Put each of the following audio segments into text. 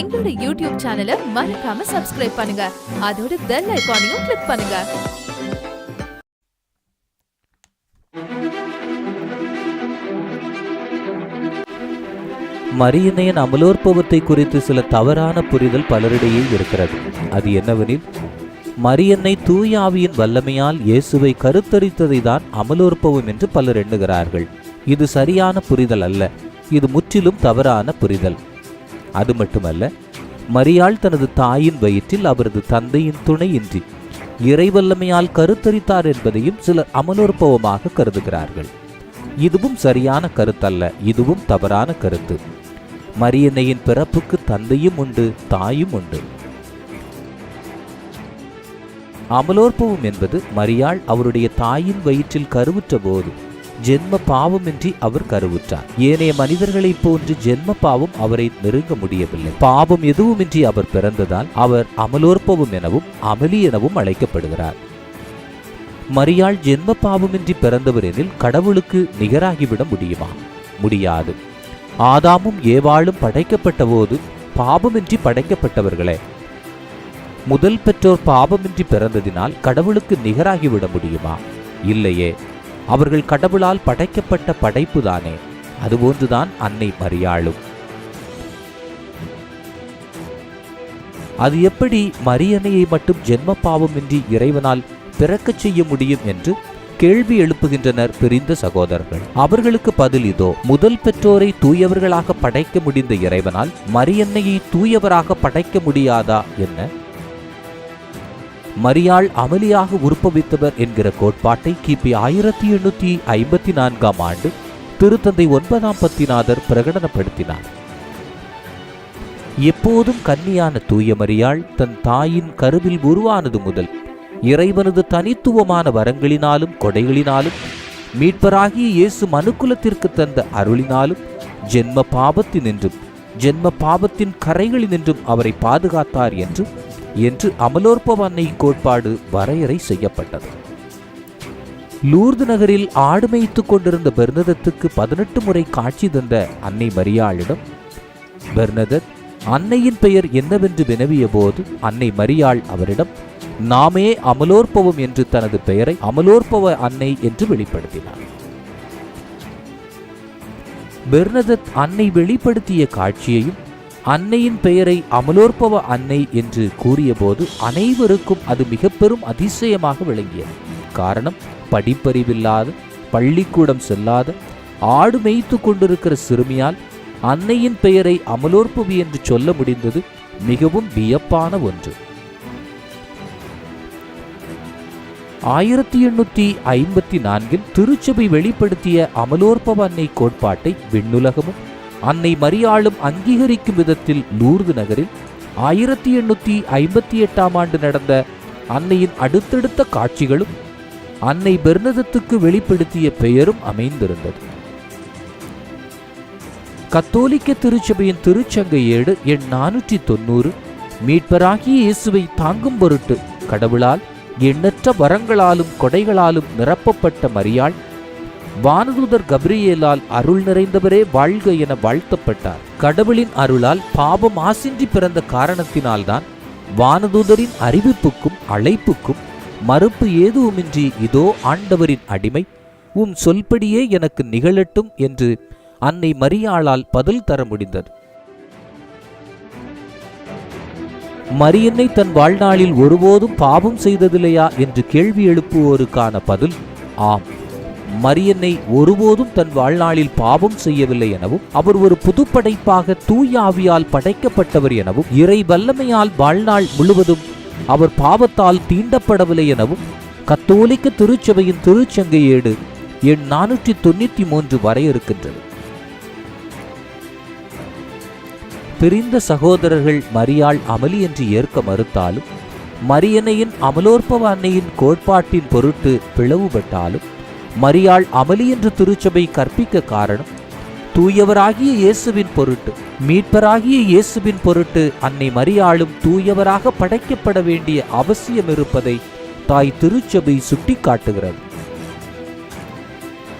எங்களோட யூடியூப் சேனலை மறக்காம சப்ஸ்கிரைப் பண்ணுங்க. அதோட பெல் ஐகானையும் கிளிக் பண்ணுங்க. மரியன்னையின் அமலோற்பவத்தை குறித்து சில தவறான புரிதல் பலரிடையே இருக்கிறது. அது என்னவெனில் மரியன்னை தூயாவியின் வல்லமையால் இயேசுவை கருத்தரித்ததை தான் அமலோற்பவம் என்று பலர் எண்ணுகிறார்கள். இது சரியான புரிதல் அல்ல. இது முற்றிலும் தவறான புரிதல். அது மட்டுமல்ல மரியாள் தனது தாயின் வயிற்றில் அவரது தந்தையின் துணையின்றி இறைவல்லமையால் கருத்தரித்தார் என்பதையும் சிலர் அமலோற்பவமாக கருதுகிறார்கள். இதுவும் சரியான கருத்தல்ல இதுவும் தவறான கருத்து. மரியன்னையின் பிறப்புக்கு தந்தையும் உண்டு தாயும் உண்டு. அமலோற்பவம் என்பது மரியாள் அவருடைய தாயின் வயிற்றில் கருவுற்ற போது ஜென்ம பாவமின்றி அவர் கருவுற்றார். ஏனைய மனிதர்களைப் போன்று ஜென்ம பாவம் அவரை நெருங்க முடியவில்லை. பாவம் எதுவுமின்றி அவர் பிறந்ததால் அவர் அமலோற்பவம் எனவும் அமளி எனவும் அழைக்கப்படுகிறார். மரியாள் ஜென்ம பாவமின்றி பிறந்தவர் எனில் கடவுளுக்கு நிகராகிவிட முடியுமா? முடியாது. ஆதாமும் ஏவாளும் படைக்கப்பட்ட போது பாபமின்றி படைக்கப்பட்டவர்களே. முதல் பெற்றோர் பாபமின்றி பிறந்ததினால் கடவுளுக்கு நிகராகிவிட முடியுமா? இல்லையே. அவர்கள் கடவுளால் படைக்கப்பட்ட படைப்புதானே. அதுபோன்றுதான் அன்னை மரியாளும். அது எப்படி மரியணையை மட்டும் ஜென்ம பாவமின்றி இறைவனால் பிறக்கச் செய்ய முடியும் என்று கேள்வி எழுப்புகின்றனர் பிரிந்த சகோதரர்கள். அவர்களுக்கு பதில் இதோ முதல் பெற்றோரை தூயவர்களாக படைக்க முடிந்த இறைவனால் மரியன்னையை தூயவராக படைக்க முடியாதா என்ன? மரியாள் அமளியாக உருப்பவித்தவர் என்கிற கோட்பாட்டை கிபி ஆயிரத்தி எண்ணூத்தி ஐம்பத்தி நான்காம் ஆண்டு திருத்தந்தை ஒன்பதாம் பத்திநாதர் பிரகடனப்படுத்தினார். எப்போதும் கன்னியான தூய மரியாள் தன் தாயின் கருவில் உருவானது முதல் இறைவனது தனித்துவமான வரங்களினாலும் கொடைகளினாலும் மீட்பராகிய இயேசு மனுக்குலத்திற்கு தந்த அருளினாலும் ஜென்ம பாபத்தினின்றும் ஜென்ம பாபத்தின் கரைகளினின்றும் அவரை பாதுகாத்தார் என்று என்று அமலோற்பவன்னை கோட்பாடு வரையறை செய்யப்பட்டது. லூர்து நகரில் ஆடு மேய்த்து கொண்டிருந்த பெர்னதத்துக்கு பதினெட்டு முறை காட்சி தந்த அன்னை மரியாளிடம் பெர்னதத் அன்னையின் பெயர் என்னவென்று வினவிய போது அன்னை மரியாள் அவரிடம் நாமே அமலோற்பவம் என்று தனது பெயரை அமலோற்பவ அன்னை என்று வெளிப்படுத்தினார். பெர்னதத் அன்னை வெளிப்படுத்திய காட்சியையும் அன்னையின் பெயரை அமலோற்பவ அன்னை என்று கூறியபோது அனைவருக்கும் அது மிக பெரும் அதிசயமாக விளங்கியது. காரணம் படிப்பறிவில்லாத பள்ளிக்கூடம் செல்லாத ஆடு மேய்த்து கொண்டிருக்கிற சிறுமியால் அன்னையின் பெயரை அமலோற்பவி என்று சொல்ல முடிந்தது மிகவும் வியப்பான ஒன்று. ஆயிரத்தி எண்ணூத்தி ஐம்பத்தி நான்கில் திருச்சபை வெளிப்படுத்திய அமலோற்பவ அன்னை கோட்பாட்டை விண்ணுலகமும் அன்னை மரியாளும் அங்கீகரிக்கும் விதத்தில் லூர்து நகரில் ஆயிரத்தி எண்ணூத்தி ஐம்பத்தி எட்டாம் ஆண்டு நடந்த அன்னையின் அடுத்தடுத்த காட்சிகளும் அன்னை பெர்னதத்துக்கு வெளிப்படுத்திய பெயரும் அமைந்திருந்தது. கத்தோலிக்க திருச்சபையின் திருச்சங்க ஏடு எண் நானூற்றி தொண்ணூறு மீட்பராகிய இயேசுவை தாங்கும் பொருட்டு கடவுளால் எண்ணற்ற வரங்களாலும் கொடைகளாலும் நிரப்பப்பட்ட மரியாள் வானதூதர் கபிரியேலால் அருள் நிறைந்தவரே வாழ்க என வாழ்த்தப்பட்டார். கடவுளின் அருளால் பாபம் ஆசின்றி பிறந்த காரணத்தினால்தான் வானதூதரின் அறிவிப்புக்கும் அழைப்புக்கும் மறுப்பு ஏதுவுமின்றி இதோ ஆண்டவரின் அடிமை உம் சொல்படியே எனக்கு நிகழட்டும் என்று அன்னை மரியாளால் பதில் தர முடிந்தது. மரியன்னை தன் வாழ்நாளில் ஒருபோதும் பாவம் செய்ததில்லையா என்று கேள்வி எழுப்புவோருக்கான பதில் ஆம். மரியனை ஒருபோதும் தன் வாழ்நாளில் பாவம் செய்யவில்லை எனவும் அவர் ஒரு புதுப்படைப்பாக தூய ஆவியால் படைக்கப்பட்டவர் எனவும் இறை வல்லமையால் வாழ்நாள் முழுவதும் அவர் பாவத்தால் தீண்டப்படவில்லை எனவும் கத்தோலிக்க திருச்சபையின் திருச்சங்கை ஏடு எண் நானூற்றி தொண்ணூற்றி மூன்று வரையறுக்கின்றது பிரிந்த சகோதரர்கள் மரியாள் அமளி என்று ஏற்க மறுத்தாலும் மரியனையின் அமலோற்பவ அன்னையின் கோட்பாட்டின் பொருட்டு பிளவுபட்டாலும் மரியாள் அமளி என்று திருச்சபை கற்பிக்க காரணம் தூயவராகிய இயேசுவின் பொருட்டு மீட்பராகிய இயேசுவின் பொருட்டு அன்னை மரியாளும் தூயவராக படைக்கப்பட வேண்டிய அவசியம் இருப்பதை தாய் திருச்சபை சுட்டிக்காட்டுகிறது.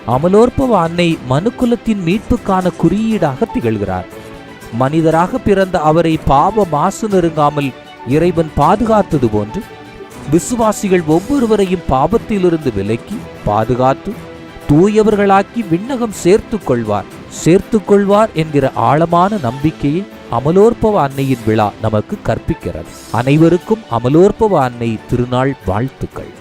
அமலோற்பவ அன்னை மனுக்குலத்தின் மீட்புக்கான குறியீடாக திகழ்கிறார். மனிதராக பிறந்த அவரை பாவ மாசு நெருங்காமல் இறைவன் பாதுகாத்தது போன்று விசுவாசிகள் ஒவ்வொருவரையும் பாவத்திலிருந்து விலக்கி பாதுகாத்து தூயவர்களாக்கி விண்ணகம் சேர்த்துக் கொள்வார். சேர்த்துக் கொள்வார் என்கிற ஆழமான நம்பிக்கையை அமலோற்பவ அன்னையின் விழா நமக்கு கற்பிக்கிறது. அனைவருக்கும் அமலோற்பவ அன்னை திருநாள் வாழ்த்துக்கள்.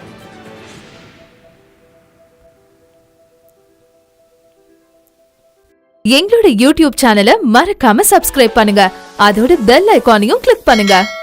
எங்களோட யூடியூப் சேனலை மறக்காம சப்ஸ்கிரைப் பண்ணுங்க. அதோட பெல் ஐக்கானையும் கிளிக் பண்ணுங்க.